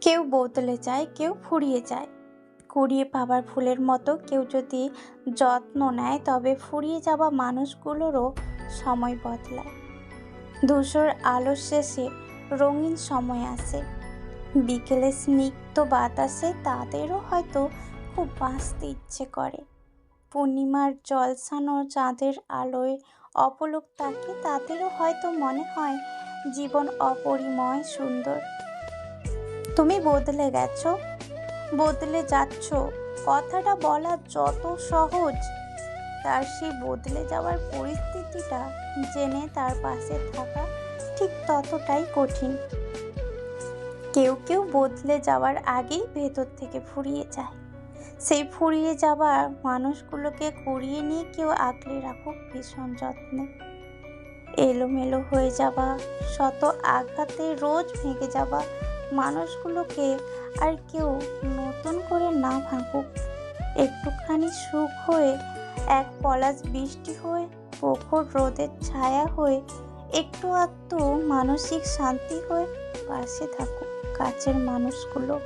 কেউ বোতলে যায়, কেউ ফুরিয়ে যায়। কুড়িয়ে পাবার ফুলের মতো কেউ যদি যত্ন নেয়, তবে ফুরিয়ে যাওয়া মানুষগুলোরও সময় বদলায়। ধূসর আলোর শেষে রঙিন সময় আসে। বিকেলে স্নিগ্ধ বাতাসে তাদেরও হয়তো খুব বাঁচতে ইচ্ছে করে। পূর্ণিমার জলসানো চাঁদের আলোয় অপলক তাকে, তাদেরও হয়তো মনে হয় জীবন অপরিময় সুন্দর। তুমি বদলে গেছো। বদলে যাচ্ছ। কথাটা বলা যত সহজ। তার সেই বদলে যাওয়ার পরিস্থিতিটা জেনে তার পাশে থাকা ঠিক ততটাই কঠিন। কেউ কেউ বদলে যাওয়ার আগেই ভেতর থেকে ফুরিয়ে যায়। সেই ফুরিয়ে যাওয়া মানুষগুলোকে কুড়িয়ে নিয়ে কেউ আগলে রাখুক ভীষণ যত্নে। এলোমেলো হয়ে যাওয়া, শত আঘাতে রোজ ভেঙে যাওয়া মানুষগুলোকে আর কেউ নতুন করে না ভাঙুক। একটুখানি সুখ হয়ে, এক পলাশ বৃষ্টি হয়ে, প্রখর রোদের ছায়া হয়ে, একটু আধটু মানসিক শান্তি হয়ে পাশে থাকুক কাছের মানুষগুলো।